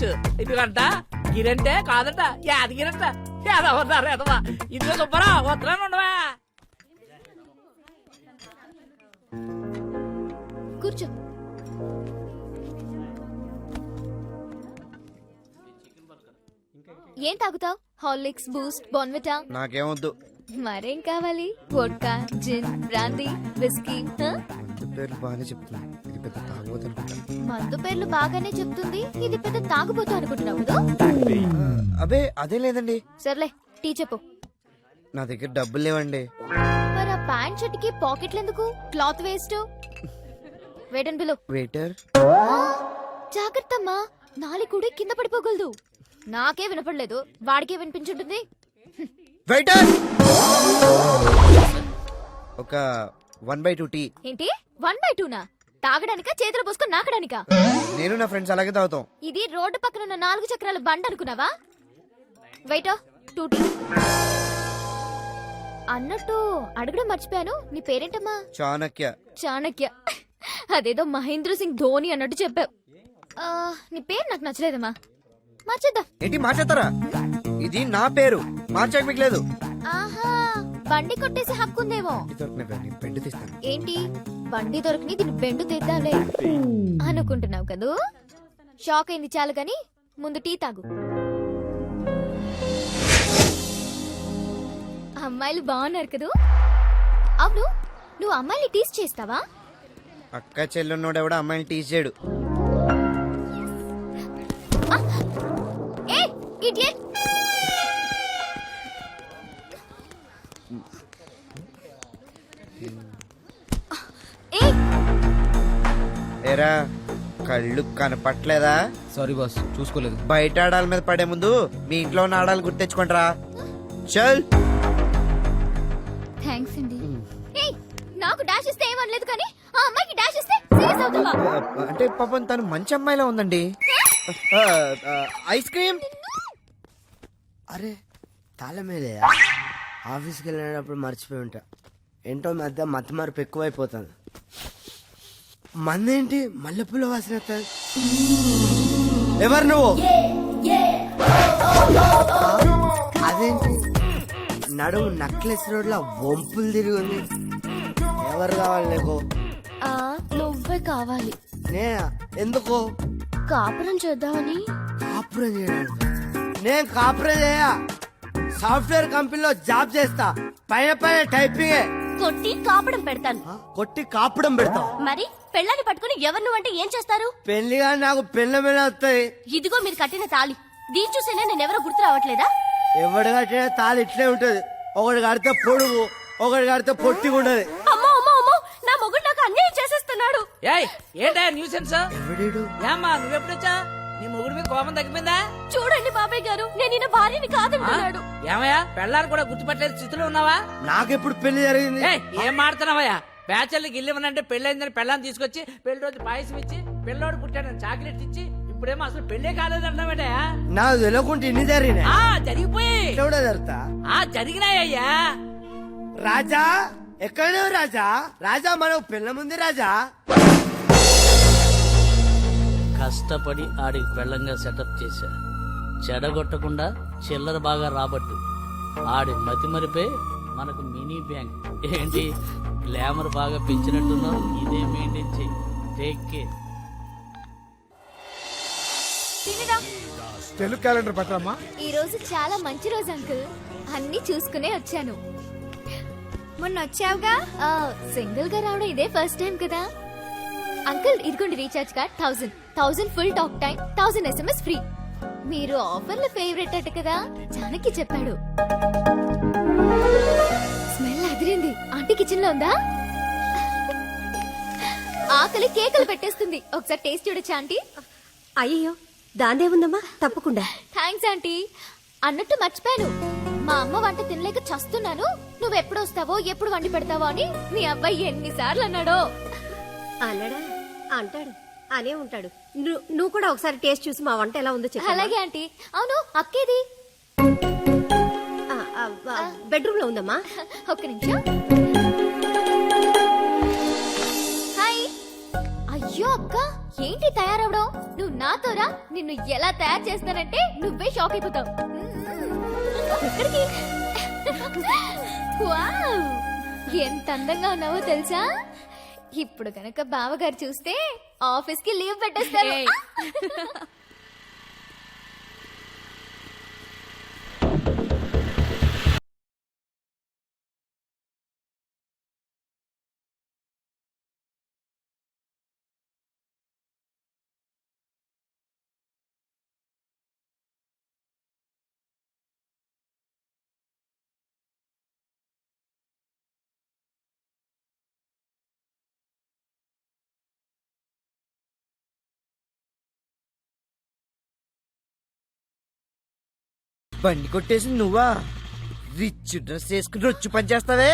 తీసుకోవచ్చు ఎందుకంట గిరంటే కాదంట యాదగిరంట యాదవన్నారు యాదవా ఇదిగో సుబ్బరా వస్తున్నాను ఉండవా కూర్చో. ఏం తాగుతావు? Horlicks Boost Bournvita? నాకేమొద్దు. మరేం కావాలి? వోడ్కా జిన్ బ్రాందీ విస్కీ బాగానే చెప్తున్నా. ఇది పెద్ద తాగబోతు అనుకుంటా. మందు పేర్లు బాగానే చెప్తుంది. ఇది పెద్ద తాగుబోతు అనుకుంటున్నావు కదా? అబే అదే లేదండి. సర్లే టీ చెప్పు. నా దగ్గర డబ్బులు లేవండి. మరి ఆ ప్యాంట్ షర్ట్కి పాకెట్లు ఎందుకు? Cloth waste. వేడన్ బిలో వెయిటర్ జాగ్రత్త అమ్మా నాలి కూడా కింద పడిపోగలదు. నాకే వినపడలేదు. వాడికే వినిపించుంటుంది. వెయిటర్ ఒక వన్ బై టూ టీ. ఏంటి? వన్ బై టూనా? తాగడానికా చేతులు పోసుకొని నాకడానికా? నేను నా ఫ్రెండ్స్ అలాగే తాగుతాం. ఇది రోడ్డు పక్కన ఉన్న నాలుగు చక్రాల బండ్ అనుకున్నావా? వెయిట్ టూ టీ అన్నట్టు అడగడం మర్చిపోయాను. నీ పేరేంటమ్మా? చాణక్య. చాణక్య. అదేదో మహేంద్ర సింగ్ ధోని అన్నట్టు చెప్పావు. ఆ, నీ పేరు నాకు నచ్చలేదమ్మా. మార్చేద్దాం. ఏంటి మార్చేస్తారా? ఇది నా పేరు. మార్చక మీకు లేదు. ఆహా బండి కొట్టేసి హక్కుందేమో. పెండు తీస్తాను. ఏంటి? బండి దొరికిని దీన్ని బెండు తీద్దాంలే అనుకుంటున్నావు కదూ? షాక్ అయింది చాలు గాని ముందు టీ తాగు. అమ్మాయిలు బాగున్నారు కదూ? అవును నువ్వు అమ్మాయిని టీస్ చేస్తావా? అక్క చెల్లున్నోడు ఎవడో అమ్మాయిని టీచ్ చేయడు. ఇడియట్! ఏరా కళ్ళు కనపట్లేదా? సారీ బాస్ చూసుకోలేదు. బయట ఆడాల మీద పడే ముందు మీ ఇంట్లో ఉన్న ఆడాలు గుర్తెచ్చుకుంటారా చల్. థ్యాంక్స్ అండి. ఏయ్ నాకు డాష్ ఇస్తే ఏమనలేదు కానీ ఆ అమ్మాయికి డాష్ ఇస్తే సీరియస్ అవుతావా? అంటే పాపం తను మంచి అమ్మాయిలా ఉందండి. ఆ, ఆ, ఐస్ క్రీమ్. అరే తాళమేలే ఆఫీస్కి వెళ్ళినప్పుడు మర్చిపోయి ఉంటా. ఏంటో మధ్య మత మార్పు ఎక్కువైపోతుంది. మందేంటి? మల్లెపూల వాసన. ఎవరు నువ్వు? అదేంటి? నడుము నక్లెస్ రోడ్లో వంపులు తిరిగి ఉంది ఎవరు కావాలి నీకు? ఆ నువ్వే కావాలి. నే ఎందుకు? కాపురం చేద్దామని. కాపురం చేయడానికి. నేను కాపురం చేయ. సాఫ్ట్వేర్ కంపెనీలో జాబ్ చేస్తా. పైన పైన టైపింగే. కొట్టి కాపడం పెడతాను. కొట్టి కాపడం పెడతావు. మరి? పెళ్ళాన్ని పట్టుకుని ఎవరు నువ్వంటే ఏం చేస్తారు? పెళ్ళిగా నాకు పెళ్ళ మీద వస్తాయి? ఇదిగో మీరు కట్టిన తాళి. దీని చూసేనే నేను ఎవరో గుర్తు రావట్లేదా? ఎవడు కట్టిన తాళి ఇట్లే ఉంటది. ఒకటి కడితే పొడుగు ఒకటి కడితే పొట్టిగా ఉంటది అమ్మో అమ్మో అమ్మో నా మొగుడు నాకు అన్యాయం చేసేస్తున్నాడు. ఏయ్ ఏంటా న్యూసెన్స్ ఎవడీడు? ఏమ్మా నువ్వెప్పుడొచ్చా? నీ మొగుడు మీద కోపం తగ్గిపోయిందా? చూడండి బాబాయ్ గారు నేను ఈయన భార్యని? కాదంటున్నాడు. ఏమయ్యా పెళ్ళాన్ని కూడా గుర్తుపట్టలేదు స్థితిలో ఉన్నావా? నాకెప్పుడు పెళ్ళి జరిగింది? ఏయ్ ఏం మాడుతున్నావయ్యా? బ్యాచర్లకి ఇల్లు ఇవ్వనంటే పెళ్ళైందని పెళ్ళాన్ని తీసుకొచ్చి పెళ్ళి రోజు పాయసం ఇచ్చి పెళ్ళోడు పుట్టాడని చాక్లెట్ ఇచ్చి ఇప్పుడేమో అసలు పెళ్ళే కాలేదంటావేటయా నాకు తెలియకుండా ఇన్ని జరిగినాయి. ఆ జరిగిపోయి కూడా జరుగుతా? ఆ జరిగినాయ్యా రాజా ఎక్కడ రాజా? రాజా మనకు పిల్ల ముందు రాజా? కష్టపడి ఆడికి పెళ్ళంగా సెటప్ చేశా. చెడగొట్టకుండా చిల్లర బాగా రాబట్టు. ఆడి మతి మరిపే మనకు మినీ బ్యాంక్. ఏంటి? గ్లామర్ బాగా పెంచినట్టున్నావు ఇదే మెయింటైన్ చెయ్యి. టేక్ కేర్ తెలుగు క్యాలెండర్ పట్టరమ్మా ఈ రోజు చాలా మంచి రోజు అంకుల్. అన్ని చూసుకునే వచ్చాను. మొన్న వచ్చావుగా? సింగిల్గా రావడం ఇదే ఫస్ట్ టైం కదా. అంకుల్ ఇదిగోండి recharge card thousand thousand full talk time thousand SMS free మీరు ఆఫర్లు ఫేవరెట్ అట కదా జానకి చెప్పాడు. ఆంటీ కిచెన్లో ఉందా? ఆకలి కేకలు పెట్టేస్తుంది. ఒకసారి టేస్ట్ చూడొచ్చా ఆంటీ అయ్యో దాందేముందమ్మా తప్పకుండా. Thanks aunty. అన్నట్టు మర్చిపోయాను. మా అమ్మ వంట తినలేక చస్తున్నాను. నువ్వు ఎప్పుడు వస్తావో ఎప్పుడు వండి పెడతావో అని మీ అబ్బాయి ఎన్నిసార్లు అన్నాడో. అన్నాడా? అంటాడు. అనే ఉంటాడు. నువ్వు కూడా ఒకసారి టేస్ట్ చూసి మా వంట ఎలా ఉందో చెప్పు అలాగే ఆంటీ. అవును అక్కేది? బెడ్రూమ్లో ఉందమ్మా. ఒక్క నిమిషం. ఏంటి తయారవడం? నువ్వు నాతోరా నిన్ను ఎలా తయారు చేస్తానంటే నువ్వే షాక్ అయిపోతావు. ఎక్కడికి? వావ్! ఎంత అందంగా ఉన్నావో తెలుసా? ఇప్పుడు కనుక బావగారు చూస్తే ఆఫీస్కి లీవ్ పెట్టేస్తారు. బండి కొట్టేసి నువ్వా? రిచ్ డ్రెస్ వేసుకుని రొచ్చు పని చేస్తావే?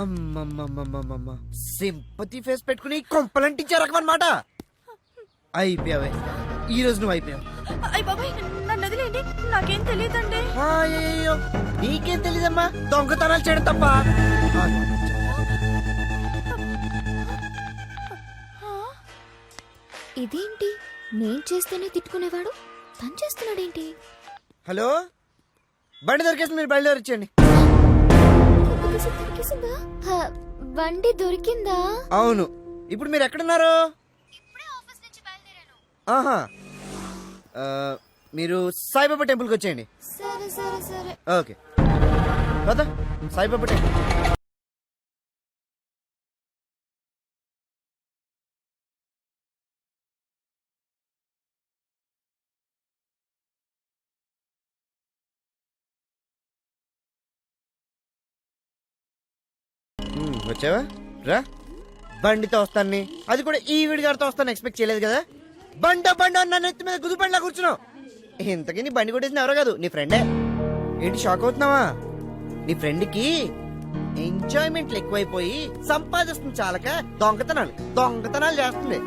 అమ్మమ్మమ్మమ్మమ్మ. సింపతి ఫేస్ పెట్టుకుని కొంపలంటించే రకం అనమాట అయిపోయావే. ఈ రోజు నువ్వు అయిపోయావు. అయ్య బాబాయ్ నన్ను వదిలేండి నాకేం తెలియదండి. తెలీదమ్మా? దొంగతనాలు చేయడం తప్ప. ఇదేంటి? నేను చేస్తేనే తిట్టుకునేవాడు? తను చేస్తున్నాడేంటి? హలో? బండి దొరికేసి మీరు బయలుదేరి వచ్చేయండి. దొరికేసిందా? హ, బండి దొరికిందా? అవును. ఇప్పుడు మీరు ఎక్కడున్నారు? ఆహా. ఆ, మీరు సాయిబాబా టెంపుల్కి వచ్చేయండి. సరే సరే సరే. ఓకే. కదా సాయిబాబా టెంపుల్. వచ్చావా? రా. బండితో వస్తాను అది కూడా ఈ వీడి గారితో వస్తాను. ఎక్స్పెక్ట్ చేయలేదు కదా? బండ బండ నా నన్ను ఎత్తి మీద గుదు బండిలా కూర్చున్నావు. ఇంతకీ నీ బండి కొట్టేసింది ఎవరో కాదు నీ ఫ్రెండే. ఏంటి షాక్ అవుతున్నావా? నీ ఫ్రెండ్కి ఎంజాయ్మెంట్లు ఎక్కువైపోయి సంపాదిస్తుంది చాలక దొంగతనాలు దొంగతనాలు చేస్తుంది.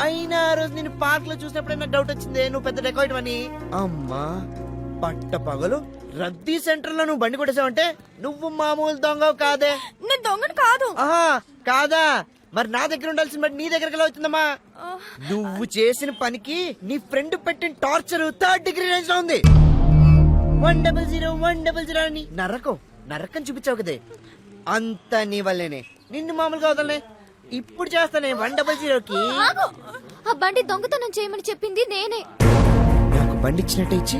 అయినా ఆ రోజు నేను పార్క్లో చూసినప్పుడైనా డౌట్ వచ్చింది? నువ్వు పెద్ద డెకాయిట్ అని? అమ్మా. పట్ట పగలు రద్దీ సెంటర్లో నువ్వు బండి కొట్టేసావంటే నువ్వు మామూలు దొంగవు కాదే. నేను దొంగను కాదు. ఆహా కాదా? మరి నా దగ్గర ఉండాల్సిన బట్టి నీ దగ్గరికి ఎలా అవుతుందమ్మా? నువ్వు చేసిన పనికి నీ ఫ్రెండ్ పెట్టిన టార్చర్ థర్డ్ డిగ్రీ రేంజ్లో ఉంది. One double zero one double zero అని నరకం నరకం చూపించావు కదే. అంత నీ వల్లేనే. నిన్ను మామూలుగా వదలనే. ఇప్పుడు చేస్తానే వన్ డబల్ జీరోకి! ఆ బండి దొంగతనం చేయమని చెప్పింది నేనే. నాకు బండి ఇచ్చినట్టే ఇచ్చి.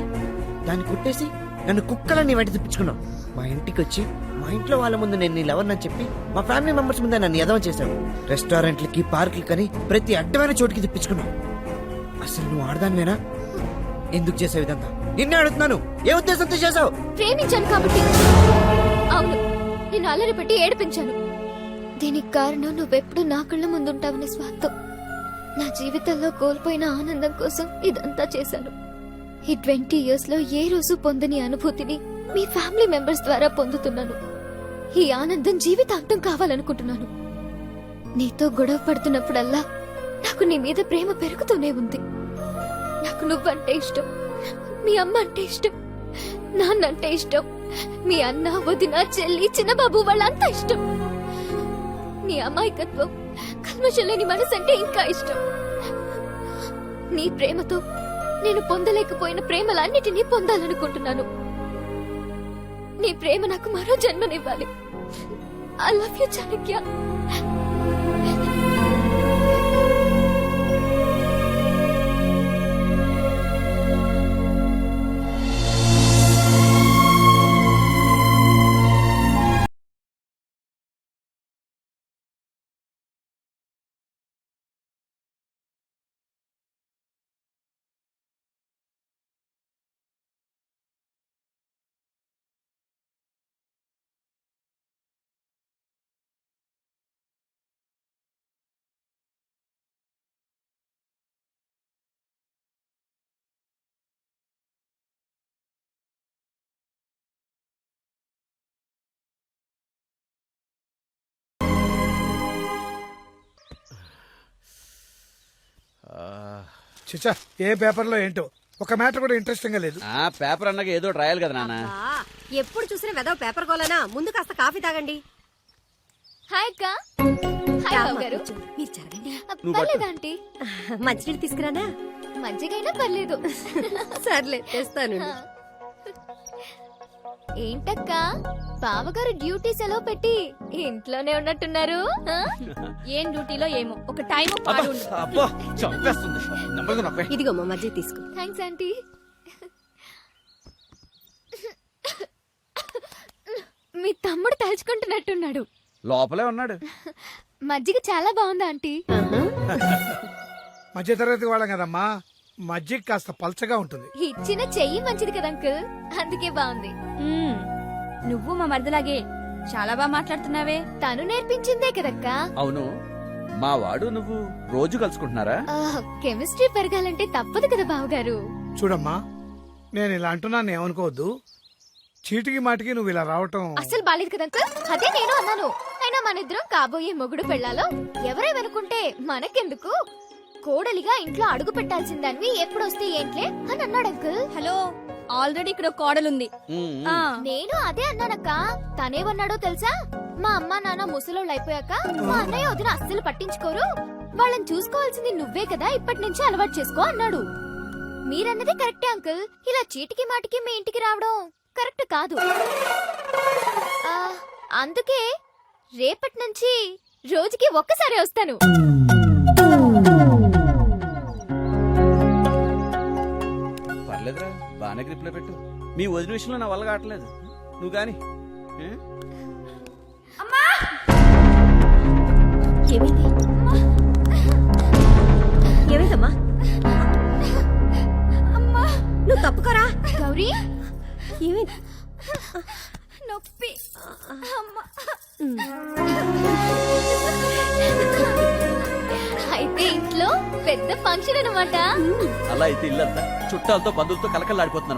దాన్ని కుట్టేసి నన్ను కుక్కలని వెంట తెప్పించుకున్నావు. మా ఇంటికి వచ్చి మా ఇంట్లో వాళ్ళ ముందు నేను నీ లవర్నని చెప్పి మా ఫ్యామిలీ మెంబర్స్ ముందే నన్ను ఎదవ చేశావు. రెస్టారెంట్లకి పార్కులకని ప్రతి అడ్డమైన చోటుకి తెప్పించుకున్నావు. అసలు నువ్వు ఆడదానివేనా? ఎందుకు చేసావు ఇదంతా? నిన్నే అడుగుతున్నాను. ఏ ఉద్దేశంతో చేసావు ప్రేమించాను కాబట్టి. అవును నేను అల్లరి పెట్టి ఏడిపించాను. దీనికి కారణం నువ్వెప్పుడు నా కళ్ళ ముందుంటావని స్వార్థం. నా జీవితంలో కోల్పోయిన ఆనందం కోసం ఇదంతా చేశాను. ఈ ట్వంటీ ఇయర్స్లో ఏ రోజు పొందని అనుభూతిని మీ ఫ్యామిలీ మెంబర్స్ ద్వారా పొందుతున్నాను. ఈ ఆనందం జీవితాంతం కావాలనుకుంటున్నాను. నీతో గొడవ పడుతున్నప్పుడల్లా నాకు నీ మీద ప్రేమ పెరుగుతూనే ఉంది. నాకు నువ్వంటే ఇష్టం. మీ అమ్మ అంటే ఇష్టం. నాన్న అంటే ఇష్టం. మీ అన్న వదిన చెల్లి చిన్నబాబు వాళ్ళంతా ఇష్టం. నీ అమాయకత్వం కల్మశలేని మనసు అంటే ఇంకా ఇష్టం. నీ ప్రేమతో నేను పొందలేకపోయిన ప్రేమలన్నిటినీ పొందాలనుకుంటున్నాను. నీ ప్రేమ నాకు మరో జన్మనివ్వాలి. ఐ లవ్ యూ చాణక్య చిచ్చా ఏ పేపర్లో ఏంటో. ఒక మ్యాటర్ కూడా ఇంట్రెస్టింగ్గా లేదు. ఆ పేపర్ అన్నాక ఏదో రాయాలి కదా నాన్న. ఆ, ఎప్పుడు చూసినా వెదవ పేపర్ కోలనా ముందు కాస్త కాఫీ తాగండి. హాయ్ అక్క. హాయ్ రామ్మా, బాబు గారు. కూర్చో. మీరు జరగండి పర్లేదు ఆంటీ. మంచినీళ్ళు తీసుకురానా? మజ్జిగైనా పర్లేదు. సర్లే తెస్తాను. ఏంటక్క? బావగారు డ్యూటీ సెలవు పెట్టి ఇంట్లోనే ఉన్నట్టున్నారు ఆ? ఏం డ్యూటీలో ఏమో ఒక టైం పాడు అబ్బా చంపేస్తుంది. నెమ్మదిగా నొక్కే. ఇదిగో మా మధ్య తీసుకో. Thanks aunty. మీ తమ్ముడు తలుచుకుంటున్నట్టున్నాడు. లోపలే ఉన్నాడు. మజ్జిగ చాలా బాగుంది ఆంటీ. మధ్య తరగతి వాళ్ళం కదమ్మా. మజ్జిగ కాస్త పల్చగా ఉంటుంది. ఇచ్చిన చెయ్యి మంచిది కదా అంకుల్? అందుకే బాగుంది. నువ్వు మా మరిదిలాగే చాలా బాగా మాట్లాడుతున్నావే. తను నేర్పించిందే కదక్కా? అవును. మా వాడు నువ్వు రోజు కలుసుకుంటున్నారా? కెమిస్ట్రీ పెరగాలంటే తప్పదు కదా బావగారు. చూడమ్మా నేను ఇలా అంటున్నాను ఏమనుకోవద్దు. చీటికి మాటికి నువ్వు ఇలా రావటం అసలు బాలేదు కదా అంకుల్? అదే నేను అన్నాను. అయినా మన ఇద్దరం కాబోయే మొగుడు పెళ్ళాలో ఎవరేమనుకుంటే మనకెందుకు? కోడలిగా ఇంట్లో అడుగు పెట్టాల్సిందానివి ఎప్పుడొస్తే ఏంట్లే అని అన్నాడు అంకుల్. హలో ఆల్రెడీ ఇక్కడ ఒక కోడలుంది. ఆ, నేను అదే అన్నానక్క. తనేమన్నాడో తెలుసా? మా అమ్మ నాన్న ముసలోళ్ళు అయిపోయాక మా అన్నయ్య వదిన అస్సలు పట్టించుకోరు. వాళ్ళని చూసుకోవాల్సింది నువ్వే కదా ఇప్పటి నుంచి అలవాటు చేసుకో అన్నాడు. మీరన్నది కరెక్టే అంకుల్. ఇలా చీటికి మాటికి మీ ఇంటికి రావడం కరెక్ట్ కాదు. ఆ, అందుకే రేపటి నుంచి రోజుకి ఒక్కసారి వస్తాను. బాగానే గ్రిప్లో పెట్టు. మీ వదిన విషయంలో నా వల్ల కావట్లేదు. నువ్వు? ఏమైంది? ఏమైందమ్మా? నువ్వు తప్పుకోరా? గౌరీ! ఏమైంది? నొప్పి! అయితే ఫంక్షన్ అనమాట అలా అయితే ఇల్లంతా చుట్టాలతో బంధువులతో కలకల్లాడిపోతుంది